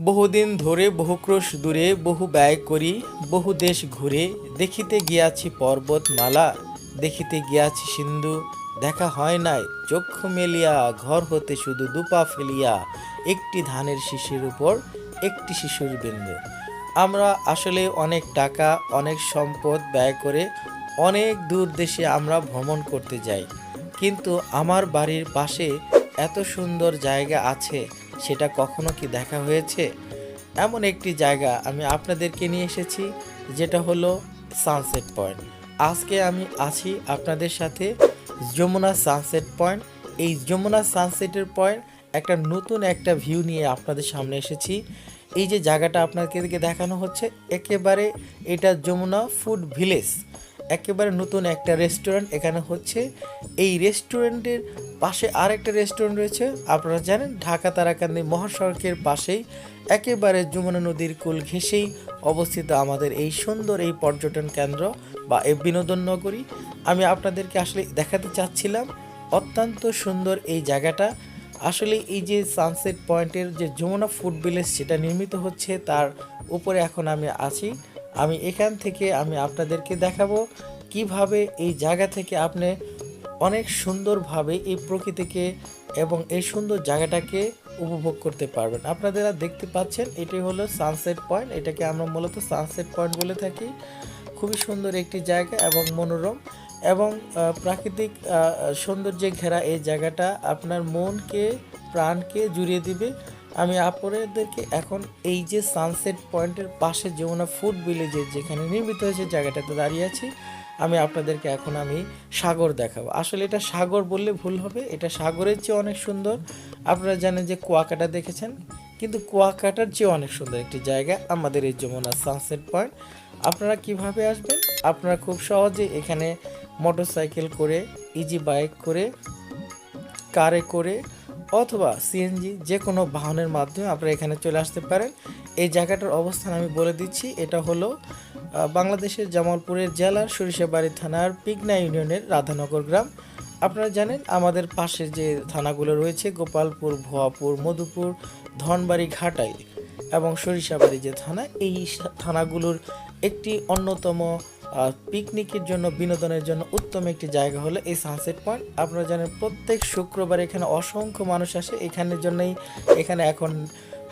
বহুদিন ধরে বহু ক্রোশ দূরে বহু ব্যয় করি, বহু দেশ ঘুরে, দেখিতে গিয়াছি পর্বতমালা, দেখিতে গিয়াছি সিন্ধু, দেখা হয় নাই, চক্ষু মেলিয়া, ঘর হতে শুধু দুপা ফেলিয়া, একটি ধানের শিশির উপর একটি শিশুর বিন্দু। আমরা আসলে অনেক টাকা, অনেক সম্পদ ব্যয় করে অনেক দূর দেশে আমরা ভ্রমণ করতে যাই। কিন্তু আমার বাড়ির পাশে এত সুন্দর জায়গা আছে সেটা কখনো কি দেখা হয়েছে? এমন একটি জায়গা আমি আপনাদেরকে নিয়ে এসেছি, যেটা হলো সানসেট পয়েন্ট আজকে আমি আছি আপনাদের সাথে যমুনা সানসেট পয়েন্ট এই যমুনা সানসেটের পয়েন্ট একটা নতুন একটা ভিউ নিয়ে আপনাদের সামনে এসেছি। এই যে জায়গাটা আপনাদেরকে দেখানো হচ্ছে, একেবারে এটা যমুনা ফুড ভিলেজ একেবারে নতুন একটা রেস্টুরেন্ট এখানে হচ্ছে। এই রেস্টুরেন্টের পাশে আরেকটা রেস্টুরেন্ট রয়েছে। আপনারা জানেন, ঢাকা তারাকান্দি মহাসড়কের পাশেই একেবারে যমুনা নদীর কুল ঘেঁষেই অবস্থিত আমাদের এই সুন্দর এই পর্যটন কেন্দ্র বা এই বিনোদন নগরী। আমি আপনাদেরকে আসলে দেখাতে চাচ্ছিলাম অত্যন্ত সুন্দর এই জায়গাটা। আসলে এই যে সানসেট পয়েন্টের যে যমুনা ফুড ভিলেজ সেটা নির্মিত হচ্ছে, তার উপরে এখন আমি আছি। আমি এখান থেকে আমি আপনাদেরকে দেখাবো কীভাবে এই জায়গা থেকে আপনি অনেক সুন্দরভাবে এই প্রকৃতিকে এবং এই সুন্দর জায়গাটাকে উপভোগ করতে পারবেন। আপনারা দেখতে পাচ্ছেন, এটি হলো সানসেট পয়েন্ট এটাকে আমরা মূলত সানসেট পয়েন্ট বলে থাকি। খুবই সুন্দর একটি জায়গা এবং মনোরম এবং প্রাকৃতিক সৌন্দর্যে ঘেরা এই জায়গাটা আপনার মনকে, প্রাণকে জুড়িয়ে দিবে। আমি আপনাদেরকে এখন এই যে সানসেট পয়েন্টের পাশে যমুনা ফুড ভিলেজের যেখানে নির্মিত হয়েছে জায়গাটাতে দাঁড়িয়ে আছি আমি আপনাদেরকে এখন আমি সাগর দেখাবো। আসলে এটা সাগর বললে ভুল হবে, এটা সাগরের চেয়ে অনেক সুন্দর। আপনারা জানেন যে কুয়াকাটা দেখেছেন? কিন্তু কুয়াকাটার চেয়ে অনেক সুন্দর একটি জায়গা আমাদের এই যমুনা সানসেট পয়েন্ট আপনারা কীভাবে আসবেন? আপনারা খুব সহজে এখানে মোটরসাইকেল করে ইজি বাইক করে কারে করে, অথবা সিএনজি যে কোনো বাহনের মাধ্যমে আপনারা এখানে চলে আসতে পারেন। এই জায়গাটার অবস্থান আমি বলে দিচ্ছি, এটা হলো বাংলাদেশের জামালপুরের জেলার সরিষাবাড়ি থানার পিগনা ইউনিয়নের রাধানগর গ্রাম। আপনারা জানেন, আমাদের পাশে যে থানাগুলো রয়েছে, গোপালপুর, ভুয়াপুর, মধুপুর, ধনবাড়ি ঘাটাই এবং সরিষাবাড়ি যে থানা, এই থানাগুলোর একটি অন্যতম পিকনিকের জন্য, বিনোদনের জন্য উত্তম একটি জায়গা হলো এই সানসেট পয়েন্ট আপনারা জানেন, প্রত্যেক শুক্রবার এখানে অসংখ্য মানুষ আসে। এখানের জন্যই এখানে এখন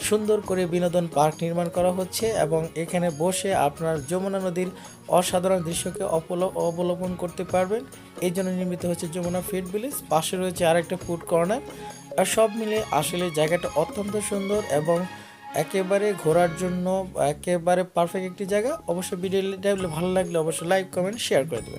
সুন্দর করে বিনোদন পার্ক নির্মাণ করা হচ্ছে এবং এখানে বসে আপনার যমুনা নদীর অসাধারণ দৃশ্যকে অপল- অবলোকন করতে পারবেন। এই জন্য নির্মিত হচ্ছে যমুনা ফিড ভিলেজ। পাশে রয়েছে আরেকটা ফুড কর্নার। আর সব মিলে আসলে জায়গাটা অত্যন্ত সুন্দর এবং একেবারে ঘোরার জন্য একেবারে পারফেক্ট একটি জায়গা। অবশ্যই ভিডিওটা ভালো লাগলে অবশ্যই লাইক, কমেন্ট, শেয়ার করে দেবেন।